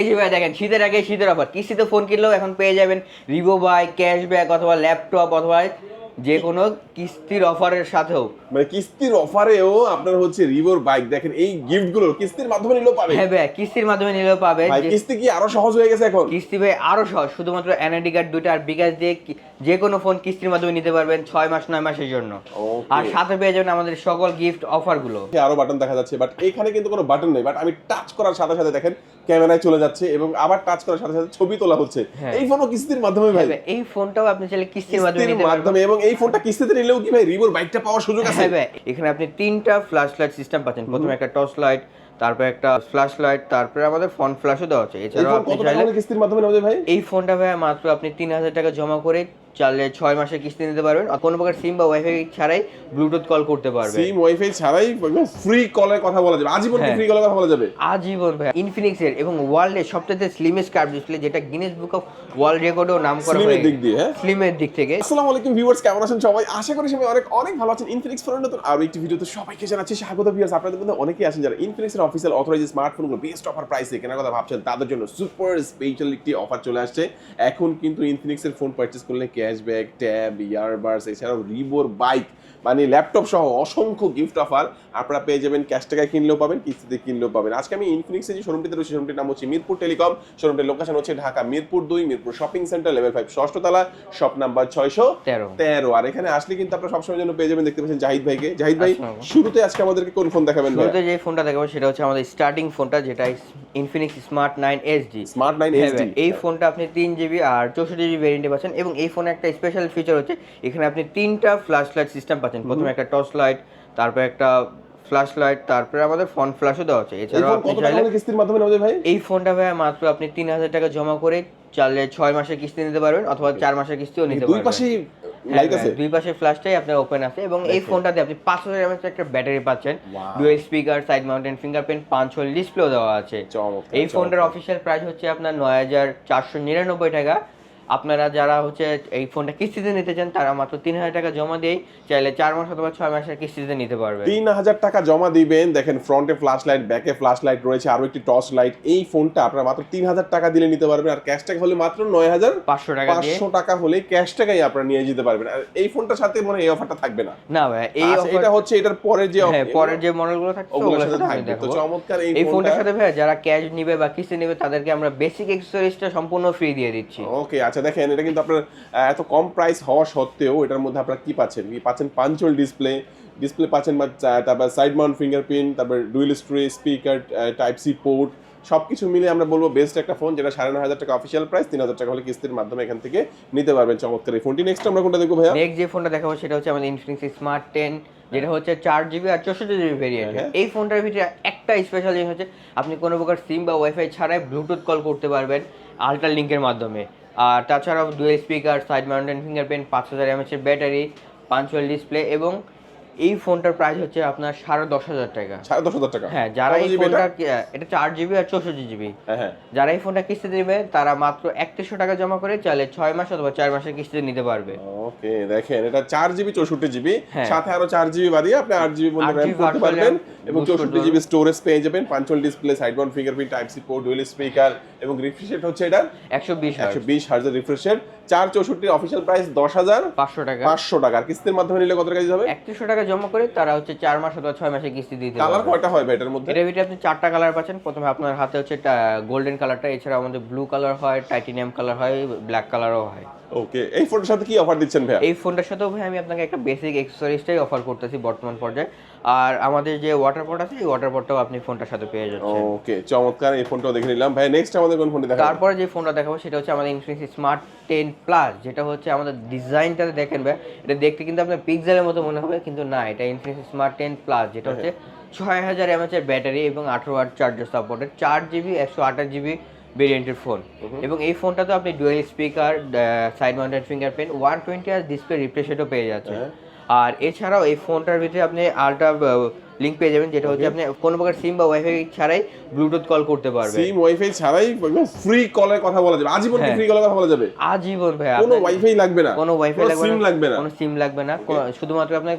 এই যে ভাই দেখেন শীতের আগে শীতের অফার। কিস্তিতে ফোন কিনলেও এখন পেয়ে যাবেন রিভো বাই ক্যাশব্যাক অথবা ল্যাপটপ অথবা যে কোনো কিস্তির অফারের সাথেও। মানে কিস্তির অফারেও আপনার হচ্ছে রিভোর বাইক দেখেন এই গিফটগুলো কিস্তির মাধ্যমে নিলেও পাবে হ্যাঁ ভাই কিস্তির মাধ্যমে নিলেও পাবে ভাই কিস্তি কি আরও সহজ হয়ে গেছে এখন? কিস্তি ভাই আরও সহজ শুধুমাত্র এনআইডি কার্ড দুইটা আর বিকাশ দিয়ে যে কোনো ফোন কিস্তির মাধ্যমে নিতে পারবেন ছয় মাস নয় মাসের জন্য। আর সাথে পেয়ে যাবেন আমাদের সকল গিফট অফারগুলো। আরও বাটন দেখা যাচ্ছে বাট এখানে কিন্তু কোনো বাটন নেই। বাট আমি টাচ করার সাথে সাথে দেখেন ক্যামেরায় চলে যাচ্ছে এবং আবার টাচ করার সাথে সাথে ছবি তোলা হচ্ছে। হ্যাঁ। এই ফোনও কিস্তির মাধ্যমে ভাই। এই ফোনটাও আপনি চাইলে কিস্তির মাধ্যমে মাধ্যমে এবং এই ফোনটা কিস্তিতে নিলেও কি ভাই? রিভোর বাইকটা পাওয়ার সুযোগ আছে। হ্যাঁ ভাই এখানে আপনি তিনটা ফ্ল্যাশ লাইট সিস্টেম পাচ্ছেন। প্রথমে একটা টর্চ লাইট তারপর একটা ফ্ল্যাশ লাইট তারপরে আমাদের ফ্রন্ট ফ্ল্যাশও দেওয়া আছে এছাড়াও আপনি চাইলে কিস্তির মাধ্যমে নেওয়া ভাই? এই ফোনটা ভাই মাত্র আপনি তিন হাজার টাকা জমা করে চাইলে ছয় মাসের কিস্তি নিতে পারবেন আর কোনো প্রকার সিম বা ওয়াইফাই ছাড়াই ব্লুটুথ কল করতে পারবেন। সিম ওয়াইফাই ছাড়াই ফ্রি কলের কথা বলা যাবে। আজীবন। ফ্রি কলের কথা বলা যাবে। আজীবন ভাই ইনফিনিক্সের এবং ওয়ার্ল্ডের সবচেয়ে স্লিমেস্ট কার্ভ ডিসপ্লে যেটা গিনেস বুক অফ ওয়ার্ল্ড রেকর্ডেও নাম করা Slim এর হয়ে দিক দিয়ে, হ্যাঁ? স্লিমের দিক থেকে। আসসালামু আলাইকুম ভিউয়ার্স কেমন আছেন সবাই? আশা করি সবাই অনেক অনেক ভালো আছেন। ইনফিনিক্স ফোনের নতুন আরও একটি ভিডিওতে সবাইকে জানাচ্ছি স্বাগত ভিউয়ার্স আপনাদের মধ্যে অনেকেই আছেন যারা ইনফিনিক্সের অফিসিয়াল অথরাইজ স্মার্টফোনগুলো বেস্ট অফার প্রাইসে কেনার কথা ভাবছেন তাদের জন্য সুপার স্পেশাল একটি অফার চলে আসছে। এখন কিন্তু ইনফিনিক্সের ফোন পারচেস করলে ক্যাশব্যাক ট্যাব ইয়ারবাডস এছাড়াও রিবোর বাইক মানে ল্যাপটপ সহ অসংখ্য গিফট অফার আপনারা পেয়ে যাবেন ক্যাশ টাকায় কিনলেও পাবেন কিস্তিতে কিনলেও পাবেন। আজকে আমি ইনফিনিক্সের যে শোরুমটিতে রয়েছে শোরুমটির নাম হচ্ছে মিরপুর টেলিকম। শোরুমটির লোকেশন হচ্ছে ঢাকা মিরপুর দুই Mirpur shopping center level five ষষ্ঠতলা shop number ছয়শো তেরো। তেরো। আর এখানে আসলে কিন্তু আপনারা সবসময় জন্য পেয়ে যাবেন দেখতে পাচ্ছেন জাহিদ ভাইকে। জাহিদ ভাই শুরুতে আজকে আমাদেরকে কোন ফোন দেখাবেন শুরুতে যে ফোনটা দেখাবো সেটা হচ্ছে আমাদের স্টার্টিং ফোনটা যেটা Infinix smart nine S G smart nine HD এই ফোনটা আপনি তিন জিবি আর চৌষট্টি জিবি ভ্যারিয়েন্টে পাচ্ছেন এবং এই ফোনে একটা স্পেশাল ফিচার হচ্ছে এখানে আপনি তিনটা ফ্ল্যাশ লাইট সিস্টেম পাচ্ছেন। প্রথমে একটা টর্চ লাইট তারপরে একটা ফ্ল্যাশ লাইট তারপরে আমাদের ফ্রন্ট ফ্ল্যাশও দেওয়া আছে এই এছাড়াও আপনি চাইলে কিস্তির মাধ্যমে ভাই? এই ফোনটা ভাই মাত্র আপনি তিন হাজার টাকা জমা করে চাইলে ছয় মাসের কিস্তি নিতে পারবেন অথবা চার মাসের কিস্তিও নিতে দুই পারবেন। পাশেই হ্যাঁ, লাইট আছে? দুই পাশে ফ্ল্যাশটাই আপনার ওপেন আছে এবং এই ফোনটাতে আপনি পাঁচ হাজার এমএচ একটা ব্যাটারি পাচ্ছেন. Dual speaker side mountain fingerprint পাঁচ ছয় ডিসপ্লেও দেওয়া আছে। এই ফোনটার। অফিসিয়াল প্রাইস হচ্ছে আপনার নয় হাজার চারশো নিরানব্বই টাকা। আপনারা যারা হচ্ছে এই ফোনটা কিস্তিতে নিতে চান তারা মাত্র তিন হাজার টাকা জমা দিয়ে চাইলে চার মাস অথবা ছয় মাসের কিস্তিতে নিতে পারবে তিন হাজার টাকা জমা দিবেন। দেখেন ফ্রন্টে ফ্ল্যাশ লাইট ব্যাকে ফ্ল্যাশ লাইট রয়েছে আরও একটি টর্চ লাইট। এই ফোনটা আপনারা মাত্র তিন হাজার টাকা দিলে নিতে পারবেন আর ক্যাশ টাকা হলে মাত্র নয় হাজার পাঁচশো টাকা পাঁচশো টাকা হলে ক্যাশ টাকাই আপনারা নিয়ে যেতে পারবেন। আর এই ফোনটার সাথে মনে এই অফারটা থাকবে না। না ভাই এই আচ্ছা, এটা হচ্ছে এটার পরে যে হ্যাঁ পরের যে মডেলগুলো থাকছে ওগুলোর সাথে থাকবে। তো চমৎকার এই ফোনটার ফোনটা সাথে ভাই যারা ক্যাশ নিবে বা কিস্তি নেবে তাদেরকে আমরা বেসিক এক্সেসরিজটা সম্পূর্ণ ফ্রি দিয়ে দিচ্ছি। ওকে আচ্ছা দেখেন এটা কিন্তু আপনার এত কম প্রাইস হওয়া সত্ত্বেও এটার মধ্যে আপনারা কি পাচ্ছেন? কি পাচ্ছেন পাঞ্চল ডিসপ্লে ডিসপ্লে পাচ্ছেন বা তারপর সাইড মাউন্ট ফিঙ্গারপ্রিন্ট তারপর dual stereo speaker type C port সবকিছু মিলে আমরা বলব বেস্ট একটা ফোন যেটা সাড়ে নয় হাজার টাকা অফিসিয়াল প্রাইস তিন হাজার টাকা হলে কিস্তির মাধ্যমে এখান থেকে নিতে পারবেন। চমৎকার। এই ফোনটি নেক্সট আমরা কোনটা দেখব ভাইয়া? নেক্সট যে ফোনটা দেখাবো সেটা হচ্ছে আমাদের ইনফিনিক্স স্মার্ট টেন যেটা হচ্ছে চার জিবি আর চৌষট্টি জিবি ভেরিয়েন্ট হ্যাঁ। এই ফোনটার ভিতরে একটা স্পেশাল জিনিস হচ্ছে আপনি কোনো প্রকার সিম বা ওয়াইফাই ছাড়াই ব্লুটুথ কল করতে পারবেন আল্ট্রা লিঙ্কের মাধ্যমে। আর তাছাড়াও dual speaker side mounted fingerprint পাঁচ হাজার এমএচের ব্যাটারি পাঞ্চুয়াল ডিসপ্লে এবং এই ফোনটার প্রাইস হচ্ছে আপনার সাড়ে দশ হাজার টাকা। সাড়ে দশ হাজার টাকা? হ্যাঁ যারা এই ফোনটা এটা চার জিবি আর চৌষট্টি জিবি হ্যাঁ হ্যাঁ। যারা এই ফোনটা কিস্তিতে নেবে তারা মাত্র একত্রিশশো টাকা জমা করে চাইলে ছয় মাস অথবা চার মাসের কিস্তিতে নিতে পারবে। ওকে দেখেন এটা চার জিবি চৌষট্টি জিবি হ্যাঁ। সাথে আরও চার জিবি বাড়িয়ে আপনি আট জিবি 8 র্যাম করতে পারবেন এবং চৌষট্টি জিবি স্টোরেজ পেয়ে যাবেন। Punch hole display side mount fingerprint type C port dual speaker এবং রিফ্রেশ রেট হচ্ছে এটা একশো বিশ একশো বিশ হাজার রিফ্রেশ রেট চার চৌষট্টির অফিসিয়াল প্রাইস দশ হাজার পাঁচশো টাকা। পাঁচশো টাকা। আর কিস্তির মাধ্যমে নিলে কত টাকা দিতে হবে? একত্রিশশো টাকা জমা করে তারা হচ্ছে চার মাস অথবা ছয় মাসে কিস্তি দিতে কালার কয়টা হয় ভাই এটার মধ্যে? এটার ভিতরে আপনি চারটা কালার পাচ্ছেন। প্রথমে আপনার হাতে হচ্ছে গোল্ডেন কালারটা এছাড়া আমাদের ব্লু কালার হয় টাইটেনিয়াম কালার হয় ব্ল্যাক কালারও হয়। ওকে এই ফোনটার সাথে কি অফার দিচ্ছেন ভাই এই ফোনটার সাথেও ভাই আমি আপনাকে একটা বেসিক এক্সেসরিজটাই অফার করতেছি বর্তমান পর্যায়ে। আর আমাদের যে ওয়াটার পট আছে এই ওয়াটার পটটাও আপনি ফোনটার সাথে পেয়ে যাচ্ছেন। ওকে চমৎকার এই ফোনটাও দেখে নিলাম। ভাই নেক্সট আমাদের কোন ফোনটি দেখা তারপরে যে ফোনটা দেখাবো সেটা হচ্ছে আমাদের ইনফিনিক্স স্মার্ট টেন প্লাস যেটা হচ্ছে আমাদের ডিজাইনটা দেখেন ভাই এটা দেখতে কিন্তু আপনার পিক্সেলের মতো মনে হবে কিন্তু না এটা ইনফিনিক্স স্মার্ট টেন প্লাস যেটা হচ্ছে ছয় হাজার এমএচ এর ব্যাটারি এবং আঠারো ওয়াট চার্জার সাপোর্টেড চার জিবি একশো আঠাশ জিবি ভেরিয়েন্টের ফোন এবং এই ফোনটা তো আপনি dual speaker side mounted fingerprint one twenty আর ডিসপ্লে রিপ্লেসেটও পেয়ে যাচ্ছেন। হ্যাঁ। আর এছাড়াও এই ফোনটার ভিতরে আপনি আলট্রা লিঙ্ক পেয়ে যাবেন যেটা হচ্ছে আপনি কোনো প্রকার সিম বা ওয়াইফাই ছাড়াই ব্লুটুথ কল করতে পারবেন। সিম ওয়াইফাই ছাড়াই ফ্রি কলের কথা বলা যাবে। আজীবন হ্যাঁ। ফ্রি কলের কথা বলা যাবে? আজীবন ভাই কোনো ওয়াইফাই লাগবে না। কোনো ওয়াইফাই লাগবে না। সিম লাগবে না। কোনো সিম লাগবে না। শুধুমাত্র আপনার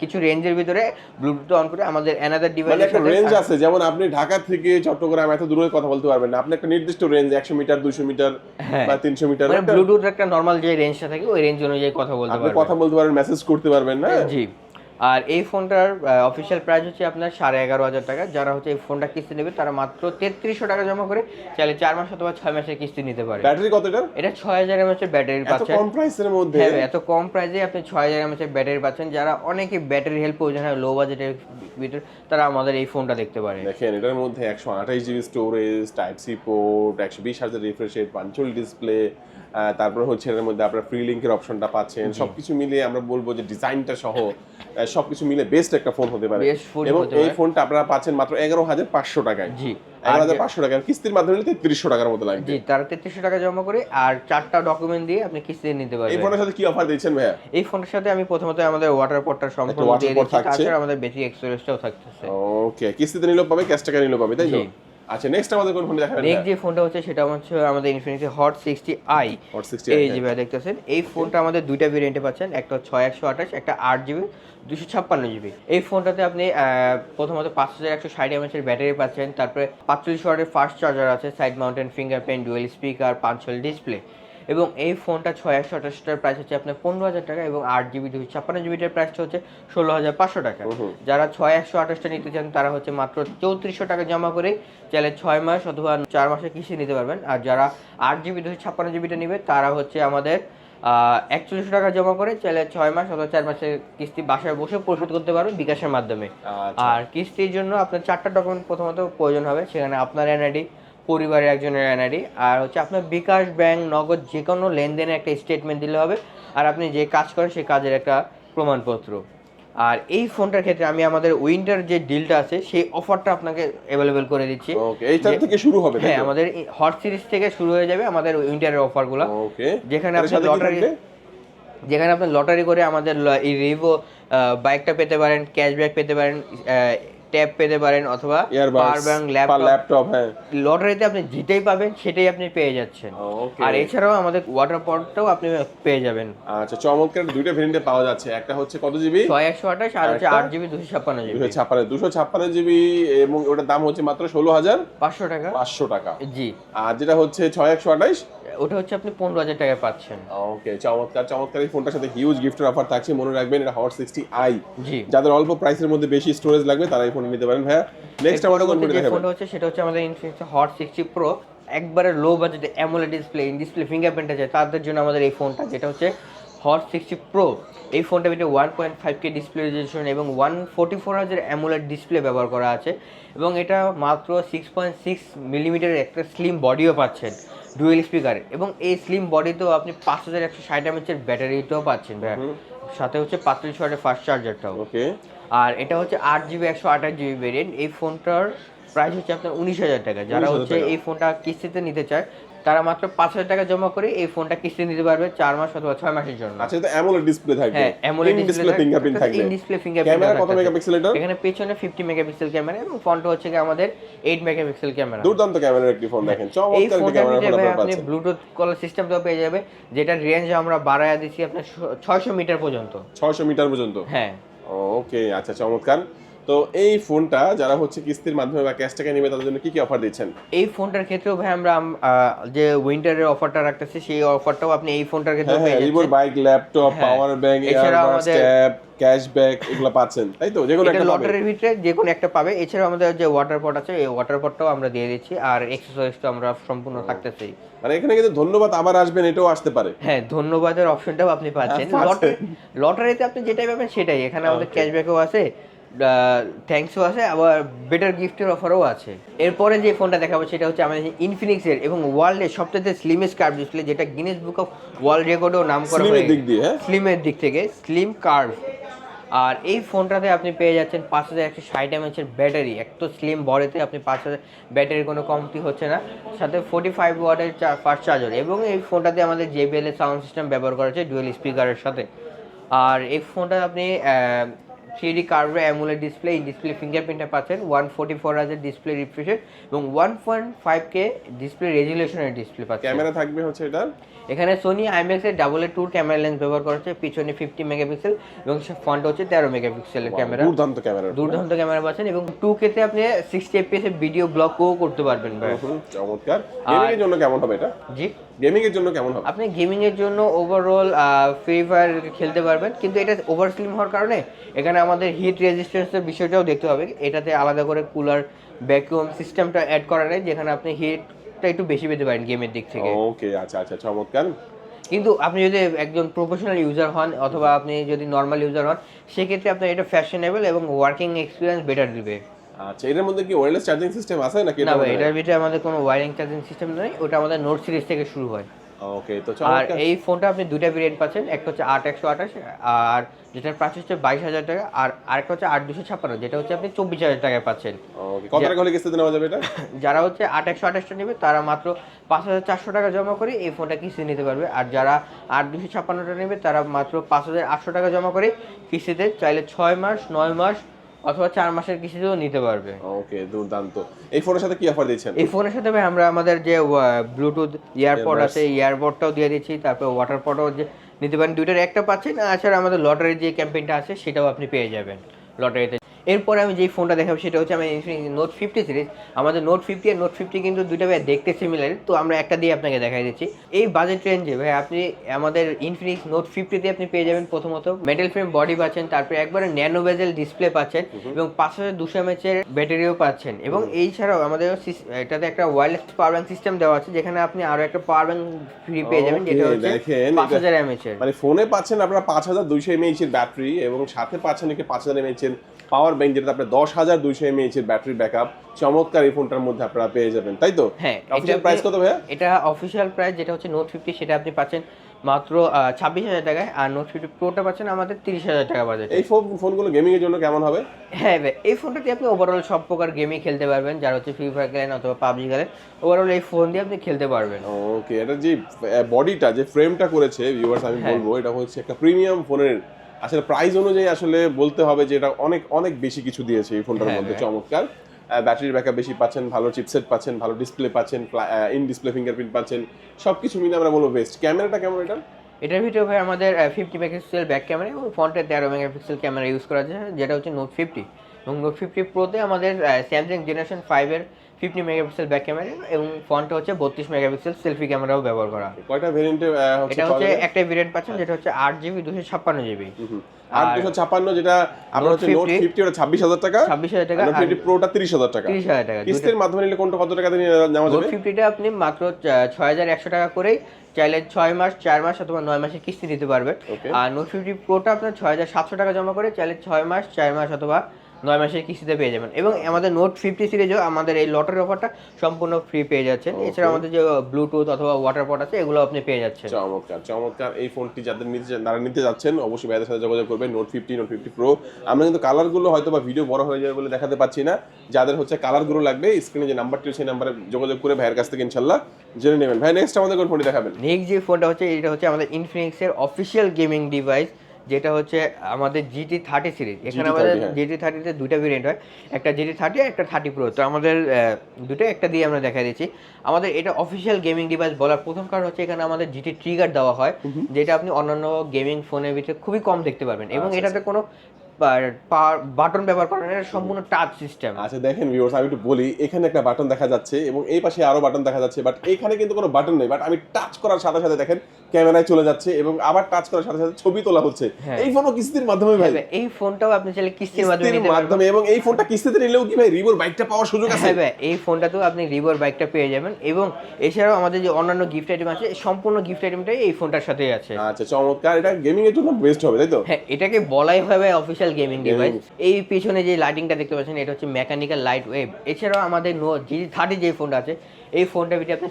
কিছু রেঞ্জের ভিতরে ব্লুটুথ অন করে আমাদের অ্যানাদার মানে ডিভাইসের একটা রেঞ্জ আছে যেমন আপনি ঢাকা থেকে চট্টগ্রাম এত দূরে কথা বলতে পারবেন না। আপনি একটা নির্দিষ্ট রেঞ্জ একশো মিটার দুশো মিটার হ্যাঁ। বা তিনশো মিটার মানে ব্লুটুথ একটা নর্মাল যে রেঞ্জটা থাকে ওই রেঞ্জ অনুযায়ী কথা বলতে পারবেন। আপনি কথা বলতে পারবেন মেসেজ করতে পারবেন না? জি। আর এই ফোনটার অফিসিয়াল প্রাইস হচ্ছে আপনার সাড়ে এগারো হাজার টাকা। যারা হচ্ছে এই ফোনটা কিস্তি নেবে তারা মাত্র তেত্রিশশো টাকা জমা করে চাইলে চার মাস অথবা ছয় মাসের কিস্তি নিতে পারে। ব্যাটারি কত এটার? এটা ছয় হাজার এমএচের ব্যাটারি পাচ্ছেন। কম প্রাইসের মধ্যে? হ্যাঁ এত কম প্রাইসে আপনি ছয় হাজার এমএচের ব্যাটারি পাচ্ছেন। যারা অনেকে ব্যাটারি হেল্প প্রয়োজন হয় লো বাজেটের ভিতর তারা আমাদের এই ফোনটা দেখতে পারে। দেখেন এটার মধ্যে একশো আঠাশ GB storage type C port একশো বিশ হাজার রিফ্রেশ রেট পাঞ্চুয়াল ডিসপ্লে তারপর হচ্ছে এর মধ্যে আপনার ফ্রি লিঙ্কের অপশনটা পাচ্ছেন। সবকিছু মিলিয়ে আমরা বলব যে ডিজাইনটা সহ সবকিছু মিলে বেস্ট একটা ফোন হতে পারে। এবং এই ফোনটা আপনারা পাচ্ছেন মাত্র এগারো হাজার পাঁচশো টাকায়। জি। এগারো হাজার পাঁচশো টাকার কিস্তির মাধ্যমে তেত্রিশশো টাকার মতো লাগবে। জি তারা তেত্রিশশো টাকা জমা করে আর চারটা ডকুমেন্ট দিয়ে আপনি কিস্তি নিতে এই পারবেন ফোনের সাথে কি অফার দিচ্ছেন ভাইয়া? এই ফোনটার সাথে আমি প্রথমত আমাদের ওয়াটার পটটা সম্পূর্ণ দিয়ে দিচ্ছি। তাছাড়া আমাদের বেসিক এক্সপিরিয়েন্সটাও থাকতেছে। ওকে কিস্তিতে নিলেও পাবে ক্যাশ টাকা নিলেও পাবে তাই তো। আচ্ছা নেক্সট আমাদের কোন ফোন দেখাবেন? নেক্সট যে ফোনটা হচ্ছে সেটা হচ্ছে আমাদের ইনফিনিক্সি Hot sixty I Hot sixty এই যে ভাই দেখতেছেন এই ফোনটা আমাদের দুইটা ভেরিয়েন্টে পাচ্ছেন একটা ছয় একশো আঠাশ একটা আট জিবি দুশো ছাপ্পান্ন জিবি। এই ফোনটাতে আপনি প্রথমত পাঁচ হাজার একশো ষাট এমএচের ব্যাটারি পাচ্ছেন তারপরে পাঁচচল্লিশ ওয়াটের ফাস্ট চার্জার আছে side mounted fingerprint dual speaker পাঁচশোল display এবং এই ফোনটা ছয় একশো আঠাশটার প্রাইস হচ্ছে আপনার পনেরো হাজার টাকা এবং আট জিবি দুশো ছাপ্পান্ন জিবিটার প্রাইসটা হচ্ছে ষোলো হাজার পাঁচশো টাকা। যারা ছয় একশো আঠাশটা নিতে চান তারা হচ্ছে মাত্র চৌত্রিশশো টাকা জমা করে চাইলে ছয় মাস অথবা চার মাসে কিস্তি নিতে পারবেন। আর যারা আট জিবি দুশো ছাপ্পান্ন জিবিটা নেবে তারা হচ্ছে আমাদের একচল্লিশশো টাকা জমা করে চাইলে ছয় মাস অথবা চার মাসের কিস্তি বাসায় বসে পরিশোধ করতে পারবেন বিকাশের মাধ্যমে। আচ্ছা। আর কিস্তির জন্য আপনার চারটা ডকুমেন্ট প্রথমত প্রয়োজন হবে সেখানে আপনার এনআইডি পরিবারের একজনের এনআইডি আর হচ্ছে আপনার বিকাশ ব্যাংক নগদ যে কোনো লেনদেনের একটা স্টেটমেন্ট দিলে হবে। আর আপনি যে কাজ করেন সেই কাজের একটা প্রমাণপত্র। আর এই ফোনটার ক্ষেত্রে আমি আমাদের উইন্টার যে ডিলটা আছে সেই অফারটা আপনাকে অ্যাভেলেবেল করে দিচ্ছি। ওকে এইটার থেকে শুরু হবে হ্যাঁ আমাদের হট সিরিজ থেকে শুরু হয়ে যাবে আমাদের উইন্টারের অফারগুলো যেখানে আপনি লটারি যেখানে আপনি লটারি করে আমাদের এই রিভো বাইকটা পেতে পারেন ক্যাশব্যাক পেতে পারেন ট্যাব পেতে পারেন অথবা পাওয়ার ব্যাংক ল্যাপটপ। হ্যাঁ। লটারিতে আপনি যেটাই পাবেন সেটাই আপনি পেয়ে যাচ্ছেন। আর এছাড়াও আমাদের ওয়াটার পটটাও আপনি পেয়ে যাবেন। আচ্ছা চমৎকার দুইটা ভেরিয়েন্টে পাওয়া যাচ্ছে। একটা হচ্ছে কত জিবি ছয় একশো আঠাশ আর হচ্ছে? আট জিবি দুশো ছাপ্পান্ন জিবি দুশো ছাপ্পান্ন দুশো ছাপ্পান্ন জিবি এবং ওটার দাম হচ্ছে মাত্র ষোলো হাজার পাঁচশো টাকা। পাঁচশো টাকা। জি। আর যেটা হচ্ছে ছয় একশো আঠাইশ ওটা হচ্ছে আপনি পনেরো হাজার টাকায় পাচ্ছেন। ওকে চমৎকার চমৎকার। এই ফোনটার সাথে হিউজ গিফটের অফার থাকছে। মনে রাখবেন এটা হট সিক্সটি আই জি। যাদের অল্প প্রাইসের মধ্যে বেশি স্টোরেজ লাগবে তারা এই ফোন নিতে পারেন ভাইয়া। নেক্সট আমাদের কোন ফোনটা দেখাবেন ফোনটা হচ্ছে সেটা হচ্ছে আমাদের ইনফিনিক্স হট সিক্সটি প্রো একবারে লো বাজেটে AMOLED display in display fingerprint আছে তাদের জন্য আমাদের এই ফোনটা যেটা হচ্ছে হট সিক্সটি প্রো এই ফোনটা ভিতরে one point five K display resolution এবং ওয়ান ফোর্টি ফোর হাজার অ্যামোলেড ডিসপ্লে ব্যবহার করা আছে। এবং এটা মাত্র সিক্স পয়েন্ট সিক্স মিলিমিটারের একটা স্লিম বডিও পাচ্ছেন ডুয়েল স্পিকার এবং এই স্লিম বডিতেও আপনি পাঁচ হাজার একশো ষাট এমএচের ব্যাটারিটাও পাচ্ছেন সাথে হচ্ছে পাঁচচল্লিশ ওয়াটের ফাস্ট চার্জারটাও ওকে আর এটা হচ্ছে আট জিবি একশো আঠাশ জিবি ভেরিয়েন্ট এই ফোনটার প্রাইস হচ্ছে আপনার উনিশ হাজার টাকা। যারা হচ্ছে এই ফোনটা কিস্তিতে নিতে চায় তারা মাত্র পাঁচ হাজার টাকা জমা করে এই ফোনটা কিস্তি নিতে পারবে চার মাস অথবা ছয় মাসের জন্য। আচ্ছা এটা অ্যামোলেড ডিসপ্লে থাকবে। হ্যাঁ অ্যামোলেড ডিসপ্লে ফিঙ্গারপ্রিন্ট থাকবে। ইন ডিসপ্লে ফিঙ্গারপ্রিন্ট ক্যামেরা কত মেগাপিক্সেল এটা? এখানে পেছনে ফিফটি মেগাপিক্সেল ক্যামেরা এবং ফ্রন্ট হচ্ছে কি আমাদের এইট মেগাপিক্সেল ক্যামেরা দুর্দান্ত ক্যামেরার একটি ফোন দেখেন। এই চমৎকার একটি ক্যামেরা আপনারা আপনি ব্লুটুথ কলার সিস্টেমটাও পেয়ে যাবে যেটার রেঞ্জ আমরা বাড়ায় দিচ্ছি আপনার ছয়শো মিটার পর্যন্ত। ছয়শো মিটার পর্যন্ত। হ্যাঁ। ওকে আচ্ছা চমৎকার তো এই ফোনটা যারা হচ্ছে কিস্তির মাধ্যমে বা ক্যাশ টাকা নেবে তাদের জন্য কি কি অফার দিচ্ছেন? এই ফোনটার ক্ষেত্রেও ভাই আমরা যে উইন্টারের অফারটা রাখতেছি সেই অফারটাও আপনি এই ফোনটার ক্ষেত্রেও হ্যাঁ হ্যাঁ পেয়ে রিভোর যাচ্ছেন। বাইক ল্যাপটপ হ্যাঁ। পাওয়ার ব্যাংক এছাড়াও এয়ারবাডস ট্যাব ক্যাশব্যাক এগুলো পাচ্ছেন। তাই তো? যে কোনো একটা লটারির ভিতরে যে কোনো একটা পাবে। এছাড়াও আমাদের যে ওয়াটার পট আছে এই ওয়াটার পটটাও আমরা দিয়ে দিচ্ছি। আর এক্সারসাইজটা আমরা সম্পূর্ণ থাকতেছি মানে এখানে কিন্তু ধন্যবাদ আবার আসবেন এটাও আসতে পারে। হ্যাঁ ধন্যবাদের অপশনটাও আপনি পাচ্ছেন। পাচ্ছেন। লটারি লটারিতে আপনি যেটাই পাবেন সেটাই। এখানে আমাদের. ক্যাশব্যাকও আছে। থ্যাঙ্কসও আছে আবার বেটার গিফটের অফারও আছে। এরপরে যে ফোনটা দেখাবো সেটা হচ্ছে আমাদের ইনফিনিক্সের এবং ওয়ার্ল্ডের সবথেকে স্লিমেস্ট কার্ভ ডিসপ্লে যেটা গিনেস বুক অফ ওয়ার্ল্ড রেকর্ডেও নাম করা স্লিমের দিক দিয়ে হ্যাঁ? স্লিমের দিক থেকে স্লিম কার্ভ আর এই ফোনটাতে আপনি পেয়ে যাচ্ছেন পাঁচ হাজার একশো ষাট এমএচের ব্যাটারি এক তো স্লিম বডিতে আপনি পাঁচ হাজার ব্যাটারির কোনো কমতি হচ্ছে না। সাথে ফোর্টি ফাইভ ওয়াটের ফাস্ট চার্জার এবং এই ফোনটাতে আমাদের জেবিএল এর সাউন্ড সিস্টেম ব্যবহার করা হচ্ছে ডুয়েল স্পিকারের সাথে। আর এই ফোনটা আপনি থ্রি ডি কার্ভে অ্যামুলেট ডিসপ্লে ইন ডিসপ্লে ফিঙ্গারপ্রিন্টে পাচ্ছেন। ওয়ান ফোর্টি ফোর হাজার ডিসপ্লে রিফ্রেশের এবং one point five K display রেজুলেশনের display পাচ্ছেন। ক্যামেরা থাকবে হচ্ছে এটা? এখানে সোনি আইম্যাক্স এর double A two camera lens ব্যবহার করা হচ্ছে। পিছনে ফিফটি মেগাপিক্সেল এবং ফ্রন্ট হচ্ছে তেরো মেগাপিক্সেলের ক্যামেরা দুর্দান্ত ক্যামেরা দুর্দান্ত ক্যামেরা পাচ্ছেন এবং টু কেতে আপনি সিক্সটি এফপিএস এর ভিডিও ব্লগও করতে পারবেন ভাই চমৎকার। গেমিং এর জন্য কেমন হবে এটা? জি? গেমিং এর জন্য কেমন হবে? আপনি গেমিং এর জন্য ওভারঅল ফ্রি ফায়ার খেলতে পারবেন। কিন্তু এটা ওভার স্লিম হওয়ার কারণে এখানে আমাদের হিট রেজিস্ট্যান্সের বিষয়টাও দেখতে হবে। এটাতে আলাদা করে কুলার ভ্যাকুয়াম সিস্টেমটা অ্যাড করা নেই যেখানে আপনি হিটটা একটু বেশি পেতে পারেন গেমের দিক থেকে। ওকে আচ্ছা আচ্ছা চমৎকার। কিন্তু আপনি যদি একজন প্রফেশনাল ইউজার হন অথবা আপনি যদি নর্মাল ইউজার হন সেক্ষেত্রে আপনার এটা ফ্যাশনেবল এবং ওয়ার্কিং এক্সপিরিয়েন্স বেটার দিবে। আচ্ছা এটার মধ্যে কি ওয়্যারলেস চার্জিং সিস্টেম আছে নাকি না ভাই এটার ভিতরে আমাদের কোনো ওয়ারিং চার্জিং সিস্টেম নেই ওটা আমাদের নোট সিরিজ থেকে শুরু হয়। ওকে তো আর এই ফোনটা আপনি দুইটা ভেরিয়েন্ট পাচ্ছেন একটা হচ্ছে আট একশো আঠাশ আর যেটার প্রাইস হচ্ছে বাইশ হাজার টাকা আর আরেকটা হচ্ছে আট দুশো ছাপ্পান্ন যেটা হচ্ছে আপনি চব্বিশ হাজার টাকায় পাচ্ছেন। কত টাকা হলে কিস্তিতে নেওয়া যাবে এটা? যারা হচ্ছে আট একশো আঠাশটা নেবে তারা মাত্র পাঁচ হাজার চারশো টাকা জমা করে এই ফোনটা কিস্তি নিতে পারবে আর যারা আট দুশো ছাপ্পান্নটা নেবে তারা মাত্র পাঁচ হাজার আটশো টাকা জমা করে কিস্তিতে চাইলে ছয় মাস নয় মাস অথবা চার মাসের কিস্তিতেও নিতে পারবে। ওকে দুর্দান্ত। এই ফোনের সাথে কি অফার দিচ্ছেন এই ফোনের সাথে ভাই আমরা আমাদের যে ব্লুটুথ ইয়ারপড আছে ইয়ারপডটাও দিয়ে দিচ্ছি তারপর ওয়াটার পডও যে নিতে পারেন। দুইটার একটা পাচ্ছেন আর আমাদের লটারির যে ক্যাম্পেইনটা আছে সেটাও আপনি পেয়ে যাবেন। লটারিতে। এরপরে আমি যেই ফোনটা দেখাবো সেটা হচ্ছে আমার ইনফিনিক্স নোট ফিফটি সিরিজ আমাদের নোট ফিফটি আর নোট ফিফটি কিন্তু দুইটা ভাই দেখতে সিমিলার তো আমরা একটা দিয়ে আপনাকে দেখাই দিচ্ছি। এই বাজেট রেঞ্জে ভাই আপনি আমাদের ইনফিনিক্স নোট ফিফটিতে আপনি পেয়ে যাবেন প্রথমত মেটাল ফ্রেম বডি পাচ্ছেন তারপরে একবারে ন্যানো বেজেল ডিসপ্লে পাচ্ছেন এবং পাঁচ হাজার দুশো এমএচের ব্যাটারিও পাচ্ছেন। এবং এই ছাড়াও আমাদের এটাতে একটা ওয়্যারলেস পাওয়ার ব্যাংক সিস্টেম দেওয়া আছে যেখানে আপনি আরও একটা পাওয়ার ব্যাংক ফ্রি পেয়ে যাবেন যেটা হচ্ছে পাঁচ হাজার এমএচের মানে ফোনে পাচ্ছেন আপনারা পাঁচ হাজার দুইশো এমএইচ এর ব্যাটারি এবং সাথে পাচ্ছেন একে পাঁচ হাজার এমএইচ এর পাওয়ার ব্যাংক যেটা আপনার দশ হাজার দুইশো এমএইচ এর ব্যাটারি ব্যাকআপ চমৎকার এই ফোনটার মধ্যে আপনারা পেয়ে যাবেন তাই তো? হ্যাঁ অফিসিয়াল প্রাইস কত ভাইয়া? এটা অফিসিয়াল প্রাইস যেটা হচ্ছে নোট ফিফটি সেটা আপনি পাচ্ছেন মাত্র ছাব্বিশ হাজার টাকায় আর নোট ফিফটি প্রোটা পাচ্ছেন আমাদের তিরিশ হাজার টাকা বাজেট এই ফোন ফোনগুলো গেমিং এর জন্য কেমন হবে? হ্যাঁ ভাই, এই ফোনটা দিয়ে আপনি ওভারঅল সব প্রকার গেমই খেলতে পারবেন যারা হচ্ছে ফ্রি ফায়ার খেলেন অথবা পাবজি খেলেন ওভারঅল এই ফোন দিয়ে আপনি খেলতে পারবেন। ওকে এটা যে বডিটা যে ফ্রেমটা করেছে ভিউয়ার্স আমি হ্যাঁ। বলব এটা হচ্ছে একটা প্রিমিয়াম ফোনের আসলে প্রাইস অনুযায়ী আসলে বলতে হবে যে এটা অনেক অনেক বেশি কিছু দিয়েছে এই ফোনটার হ্যাঁ, মধ্যে হ্যাঁ। চমৎকার। ব্যাটারির ব্যাকআপ বেশি পাচ্ছেন ভালো চিপসেট পাচ্ছেন ভালো ডিসপ্লে পাচ্ছেন ইন ডিসপ্লে ফিঙ্গারপ্রিন্ট পাচ্ছেন সবকিছু মিলে আমরা বলব বেস্ট ক্যামেরাটা কেমন এটা? এটার ভিতরে ভাই আমাদের ফিফটি মেগাপিক্সেল ব্যাক ক্যামেরা এবং ফ্রন্টে তেরো মেগাপিক্সেল ক্যামেরা ইউজ করা যায় যেটা হচ্ছে নোট ফিফটি এবং নোট ফিফটি প্রোতে আমাদের স্যামসাং জেনারেশন ফাইভের ফিফটি মেগাপিক্সেল ব্যাক ক্যামেরা এবং ফ্রন্টে হচ্ছে বত্রিশ মেগাপিক্সেল সেলফি ক্যামেরাও ব্যবহার করা। কয়টা ভেরিয়েন্টে হচ্ছে এটা হচ্ছে একটা ভেরিয়েন্ট পাচ্ছেন যেটা হচ্ছে আট জিবি দুশো ছাপ্পান্ন জিবি দুশো ছাপ্পান্ন যেটা আমরা হচ্ছে নোট 50 ফিফটি ওটা ছাব্বিশ হাজার টাকা। ছাব্বিশ হাজার টাকা নোট ফিফটি প্রোটা তিরিশ হাজার টাকা। তিরিশ হাজার টাকা কিস্তির মাধ্যমে নিলে কোনটা কত টাকা দিয়ে নেওয়া নোট যাবে? ফিফটিটা আপনি মাত্র ছয় হাজার একশো টাকা করেই চাইলে ছয় মাস চার মাস অথবা নয় মাসের কিস্তি দিতে পারবেন। আর নোট ফিফটি প্রোটা আপনার ছয় হাজার সাতশো টাকা জমা করে চাইলে ছয় মাস চার মাস অথবা নয় মাসের কিস্তিতে পেয়ে যাবেন। এবং আমাদের নোট ফিফটি সিরিজও আমাদের এই লটারি অফারটা সম্পূর্ণ ফ্রি পেয়ে যাচ্ছেন। এছাড়া আমাদের যে ব্লুটুথ অথবা ওয়াটার পট আছে এগুলো আপনি পেয়ে যাচ্ছেন। চমৎকার চমৎকার। এই ফোনটি যাদের নিতে যারা নিতে যাচ্ছেন অবশ্যই ভাইদের সাথে যোগাযোগ করবেন। Note fifty Note fifty Pro আমরা কিন্তু কালারগুলো হয়তো বা ভিডিও বড় হয়ে যাবে বলে দেখাতে পাচ্ছি না। যাদের হচ্ছে কালারগুলো লাগবে স্ক্রিনে যে নাম্বারটি সেই নাম্বারে যোগাযোগ করে ভাইয়ের কাছ থেকে ইনশাল্লাহ জেনে নেবেন। ভাই নেক্সট আমাদের কোন ফোনটি দেখাবেন? নেক্সট যে ফোনটা হচ্ছে এটা হচ্ছে আমাদের ইনফিনিক্সের অফিসিয়াল গেমিং ডিভাইস যেটা হচ্ছে আমাদের জিটি থার্টি সিরিজ এখানে আমাদের হ্যাঁ। জিটি থার্টিতে দুইটা ভেরিয়েন্ট হয়। একটা জিটি থার্টি একটা থার্টি প্রো তো আমাদের দুটো একটা দিয়ে আমরা দেখা দিচ্ছি। আমাদের এটা অফিসিয়াল গেমিং ডিভাইস বলার প্রথম কারণ হচ্ছে এখানে আমাদের জিটি ট্রিগার দেওয়া হয় যেটা আপনি অন্যান্য গেমিং ফোনের ভিতরে খুবই কম দেখতে পারবেন। এবং আচ্ছা, এটাতে কোনো বাটন ব্যবহার করেন এটা সম্পূর্ণ টাচ সিস্টেম আচ্ছা দেখেন ভিউয়ার্স আমি একটু বলি এখানে একটা বাটন দেখা যাচ্ছে এবং এই পাশে আরও বাটন দেখা যাচ্ছে বাট এখানে কিন্তু কোনো বাটন নেই বাট আমি টাচ করার সাথে সাথে দেখেন ক্যামেরায় চলে যাচ্ছে এবং আবার টাচ করার সাথে সাথে ছবি তোলা হচ্ছে। হ্যাঁ। এই ফোনও কিস্তির মাধ্যমে ভাই। এই ফোনটাও আপনি চাইলে কিস্তির মাধ্যমে মাধ্যমে এবং এই ফোনটা কিস্তিতে নিলেও কি ভাই রিভোর বাইকটা পাওয়ার সুযোগ আছে? হ্যাঁ ভাই এই ফোনটাতেও আপনি রিভার বাইকটা পেয়ে যাবেন এবং এছাড়াও আমাদের যে অন্যান্য গিফট আইটেম আছে সম্পূর্ণ গিফট আইটেমটাই এই ফোনটার সাথেই আছে। আচ্ছা চমৎকার এটা গেমিং এর জন্য বেস্ট হবে তাই তো? হ্যাঁ এটাকে বলাই হয় ভাই অফিসিয়াল গেমিং ডিভাইস এই পিছনে যে লাইটিংটা দেখতে পাচ্ছেন এটা হচ্ছে মেকানিক্যাল লাইট ওয়েভ এছাড়াও আমাদের নো জি থার্টি যে ফোনটা আছে এই ফোনটা ভিতরে আপনি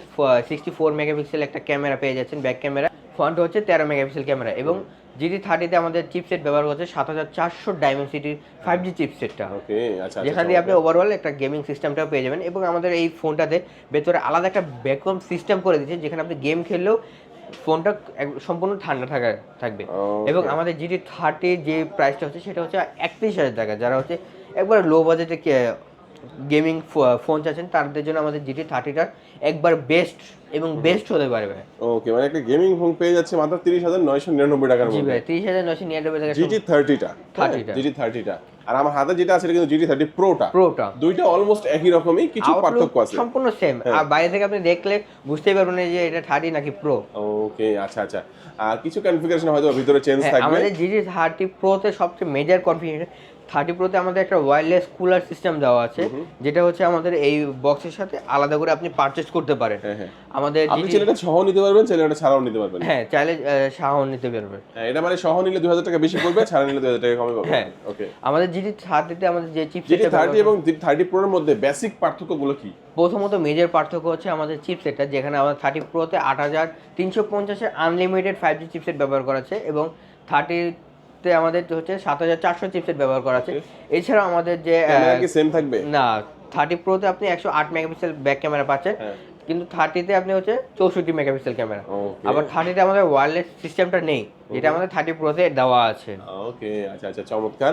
সিক্সটি ফোর মেগাপিক্সেল একটা ক্যামেরা পেয়ে যাচ্ছেন ব্যাক ক্যামেরা ফ্রন্ট হচ্ছে তেরো মেগাপিক্সেল ক্যামেরা এবং জিটি থার্টিতে আমাদের চিপসেট ব্যবহার করছে সাত হাজার চারশো ডায়মেন্সিটির ফাইভ জি চিপসেটটা যেখান দিয়ে আপনি। ওভারঅল একটা গেমিং সিস্টেমটাও পেয়ে যাবেন এবং আমাদের এই ফোনটাতে ভেতরে আলাদা একটা ব্যাকম সিস্টেম করে দিচ্ছে যেখানে আপনি গেম খেললেও ফোনটা সম্পূর্ণ ঠান্ডা থাকা থাকবে। এবং আমাদের জিটি থার্টি যে প্রাইসটা হচ্ছে সেটা হচ্ছে একত্রিশ হাজার টাকা যারা হচ্ছে একবার লো বাজেটে গেমিং ফোন চাচ্ছেন তাদের জন্য আমাদের জিটি থার্টিটা একবার বেস্ট এবং বেস্ট হতে পারবে। ওকে মানে একটা গেমিং ফোন পেয়ে যাচ্ছে মাত্র তিরিশ হাজার নয়শো নিরানব্বই টাকার জি মধ্যে। ভাই তিরিশ হাজার নশো নিরানব্বই টাকা জিটি থার্টিটা 30 টা। জিটি থার্টিটা আর আমার হাতে যেটা আছে কিন্তু জিটি থার্টি প্রোটা প্রোটা দুইটা অলমোস্ট একই রকমই কিছু পার্থক্য আছে। হ্যাঁ। সম্পূর্ণ সেম আর বাইরে থেকে আপনি দেখলে বুঝতেই পারবেন যে এটা থার্টি নাকি প্রো ওকে আচ্ছা আচ্ছা। আর কিছু কনফিগারেশন হয়তো ভিতরে চেঞ্জ হ্যাঁ, থাকবে। আমাদের জিটি থার্টি প্রোতে সবচেয়ে মেজর কনফিগারেশন থার্টি প্রোতে আমাদের একটা ওয়্যারলেস কুলার সিস্টেম দেওয়া আছে যেটা হচ্ছে আমাদের এই বক্সের সাথে আলাদা করে আপনি পারচেজ করতে পারেন। হ্যাঁ হ্যাঁ। আমাদের আপনি চাইলে সহ নিতে পারবেন ছেলেটা ছাড়াও নিতে পারবেন। হ্যাঁ চাইলে সাহন নিতে পারবেন। হ্যাঁ, এটা মানে সহ নিলে দুই হাজার টাকা বেশি পড়বে ছাড়া নিলে দুই হাজার টাকা কমে পাবে। হ্যাঁ। ওকে আমাদের জিটি থার্টিতে আমাদের যে জিটি চিপসেটটা থার্টি এবং জিটি থার্টি প্রোর মধ্যে বেসিক পার্থক্যগুলো কি? প্রথমত মেজর পার্থক্য হচ্ছে আমাদের চিপসেটটা যেখানে আমাদের থার্টি প্রোতে আট হাজার তিনশো পঞ্চাশের আনলিমিটেড ফাইভ জি চিপসেট ব্যবহার করা আছে এবং থার্টিতে আমাদের হচ্ছে সাত হাজার চারশো চিপসেট ব্যবহার করা আছে। এছাড়াও আমাদের যে সেম থাকবে? না থার্টি প্রোতে আপনি একশো আট মেগাপিক্সেল ব্যাক ক্যামেরা পাচ্ছেন। হ্যাঁ। কিন্তু থার্টিতে আপনি হচ্ছে চৌষট্টি মেগাপিক্সেল ক্যামেরা। আবার থার্টিতে আমাদের ওয়্যারলেস সিস্টেমটা নেই। যেটা আমাদের থার্টি প্রোতে দেওয়া আছে। ওকে আচ্ছা আচ্ছা চমৎকার।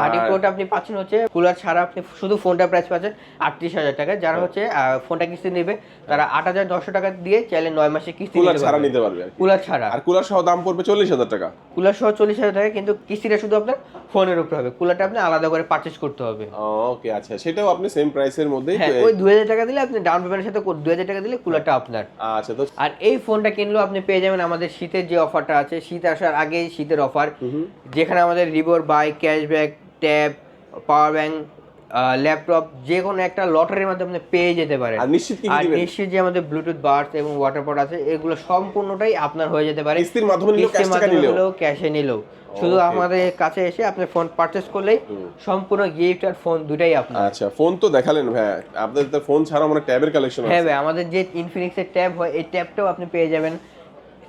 থার্টি প্রোটা আপনি পাচ্ছেন হচ্ছে কুলার ছাড়া আপনি শুধু ফোনটা প্রাইস পাচ্ছেন আটত্রিশ হাজার টাকা। যারা হচ্ছে ফোনটা কিস্তি নেবে তারা আট হাজার নশো টাকা দিয়ে চাইলে নয় মাসে কিস্তি কুলার ছাড়া নিতে পারবে কুলার ছাড়া। আর কুলার সহ দাম পড়বে চল্লিশ হাজার টাকা। কুলার সহ চল্লিশ হাজার টাকা কিন্তু কিস্তিটা শুধু আপনার ফোনের উপরে হবে। কুলারটা আপনি আলাদা করে পারচেস করতে হবে। ওকে আচ্ছা সেটাও আপনি সেম প্রাইসের মধ্যে হ্যাঁ ওই দুই হাজার টাকা দিলে আপনি ডাউন পেমেন্টের সাথে দুই হাজার টাকা দিলে কুলারটা আপনার। আচ্ছা তো আর এই ফোনটা কিনলেও আপনি পেয়ে যাবেন আমাদের শীতের যে অফারটা আছে শীত আসার আগেই শীতের অফার। যেখানে আমাদের রিবোর bike cashback tab power bank laptop যে কোনো একটা লটারির মাধ্যমে আপনি পেয়ে যেতে পারেন। আর নিশ্চিত আর যে আমাদের ব্লুটুথ বার্স এবং ওয়াটার পট আছে এগুলো সম্পূর্ণটাই আপনার হয়ে যেতে পারে। কিস্তির মাধ্যমে নিলেও কিস্তির ক্যাশ মাধ্যমে নিলেও। ক্যাশে নিলেও। শুধু আমাদের কাছে এসে আপনি ফোন পারচেস করলেই সম্পূর্ণ গিফট আর ফোন দুটাই আপনার। আচ্ছা ফোন তো দেখালেন ভাই আপনাদের তো ফোন ছাড়া মানে ট্যাবের কালেকশন হ্যাঁ ভাই আমাদের যে ইনফিনিক্সের ট্যাব হয় এই ট্যাবটাও আপনি পেয়ে যাবেন।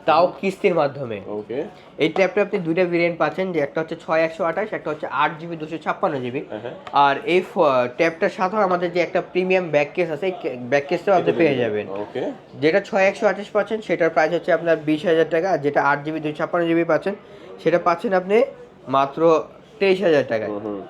তাও কিস্তির মাধ্যমে। ওকে। এই ট্যাবটা আপনি দুইটা ভেরিয়েন্ট পাচ্ছেন যে একটা হচ্ছে ছয় একশো আঠাশ একটা হচ্ছে আট জিবি দুশো ছাপ্পান্ন জিবি। হ্যাঁ আর এই ট্যাবটার সাথেও আমাদের যে একটা প্রিমিয়াম ব্যাক কেস আছে ব্যাক কেসটাও আপনি পেয়ে যাবেন। ওকে। যেটা ছয় একশো আঠাশ পাচ্ছেন সেটার প্রাইস হচ্ছে আপনার বিশ হাজার টাকা আর যেটা আট জিবি দুশো ছাপ্পান্ন জিবি পাচ্ছেন সেটা পাচ্ছেন আপনি মাত্র তেইশ হাজার টাকায়। হুম।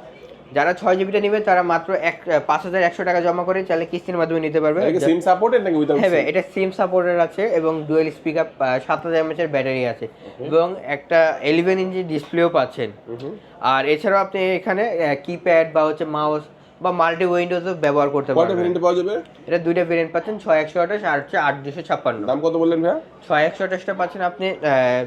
যারা ছয় জিবিটা নেবে তারা মাত্র এক পাঁচ হাজার একশো টাকা জমা করে চাইলে কিস্তির মাধ্যমে নিতে পারবে। এটা সিম সাপোর্টেড নাকি হ্যাঁ এটা সিম সাপোর্টের আছে এবং ডুয়েল স্পিকার সাত হাজার এমএচ এর ব্যাটারি আছে। এবং একটা এলিভেন ইঞ্চি ডিসপ্লেও পাচ্ছেন। আর এছাড়াও আপনি এখানে কিপ্যাড বা হচ্ছে মাউস বা মাল্টি উইন্ডোজও ব্যবহার করতে পারবেন। ভেরিয়েন্ট পাওয়া যাবে? এটা দুইটা ভেরিয়েন্ট পাচ্ছেন ছয় একশো আঠাশ আর হচ্ছে আট দুশো ছাপ্পান্ন। দাম কত বললেন ছয় একশো আঠাশটা পাচ্ছেন আপনি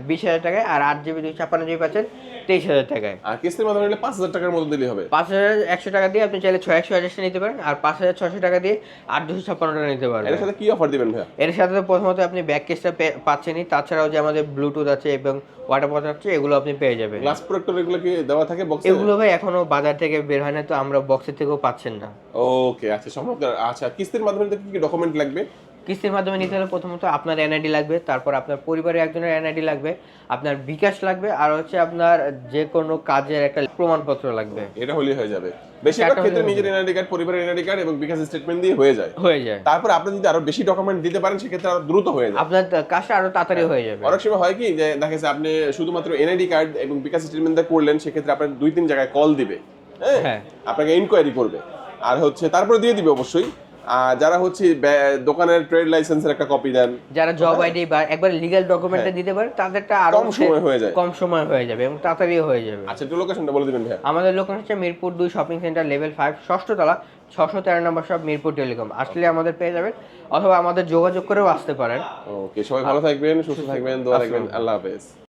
বিশ হাজার টাকায় আর আট জিবি দুশো ছাপ্পান্ন জিবি পাচ্ছেন তেইশ হাজার টাকায়। আর কিস্তির মাধ্যমে নিলে পাঁচ হাজার টাকার মতো দিলেই হবে। পাঁচ হাজার একশো টাকা দিয়ে আপনি চাইলে ছয় একশো আঠাশটা নিতে পারেন আর পাঁচ হাজার ছশো টাকা দিয়ে আট দুশো ছাপ্পান্নটা নিতে পারবেন। এর সাথে কি অফার দিবেন ভাইয়া? এর সাথে তো প্রথমত আপনি ব্যাক কেসটা পাচ্ছেনই তাছাড়াও যে আমাদের ব্লুটুথ আছে এবং ওয়াটার পট আছে এগুলো আপনি পেয়ে যাবেন। গ্লাস প্রোটেক্টর এগুলো কি দেওয়া থাকে বক্সে এগুলো ভাই এখনও বাজার থেকে বের হয় না তো আমরা বক্সের থেকেও পাচ্ছেন না। ওকে আচ্ছা চমৎকার। আচ্ছা কিস্তির মাধ্যমে কি কি ডকুমেন্ট লাগবে? কিস্তির মাধ্যমে নিতে হলে প্রথমত আপনার এনআইডি লাগবে তারপর আপনার পরিবারের একজনের এনআইডি লাগবে আপনার বিকাশ লাগবে আর হচ্ছে আপনার যে কোনো কাজের একটা প্রমাণপত্র লাগবে। এটা হলেই হয়ে যাবে। বেশিরভাগ ক্ষেত্রে নিজের এনআইডি কার্ড পরিবারের এনআইডি কার্ড এবং বিকাশ স্টেটমেন্ট দিয়ে হয়ে যায়। হয়ে যায়। তারপর আপনি যদি আরও বেশি ডকুমেন্ট দিতে পারেন সেক্ষেত্রে আরও দ্রুত হয়ে যায়। আপনার কাজটা আরও তাড়াতাড়ি হয়ে। যাবে। অনেক সময় হয় কি যে দেখা যাচ্ছে আপনি শুধুমাত্র এনআইডি কার্ড এবং বিকাশ স্টেটমেন্ট করলেন সেক্ষেত্রে আপনার দুই তিন জায়গায় কল দিবে। হ্যাঁ। হ্যাঁ। আপনাকে ইনকোয়ারি করবে। আর হচ্ছে তারপরে দিয়ে দিবে অবশ্যই। যারা হচ্ছে দোকানের ট্রেড লাইসেন্সের একটা কপি দেন। যারা জব আইডি বা একবার লিগ্যাল ডকুমেন্টটা দিতে পারে তাদেরটা আরও হ্যাঁ। কম সময় হয়ে যায়। কম সময় হয়ে যাবে এবং তাড়াতাড়ি হয়ে যাবে। আচ্ছা একটু লোকেশনটা বলে দিবেন ভাইয়া। আমাদের লোকেশন হচ্ছে মিরপুর দুই শপিং সেন্টার লেভেল ফাইভ ষষ্ঠ তলা ছশো তেরো নম্বর সব মিরপুর টেলিকম আসলে আমাদের পেয়ে যাবেন। অথবা আমাদের যোগাযোগ করেও আসতে পারেন। ওকে সবাই ভালো থাকবেন সুস্থ থাকবেন। দোয়া রাখবেন। আল্লাহ হাফেজ।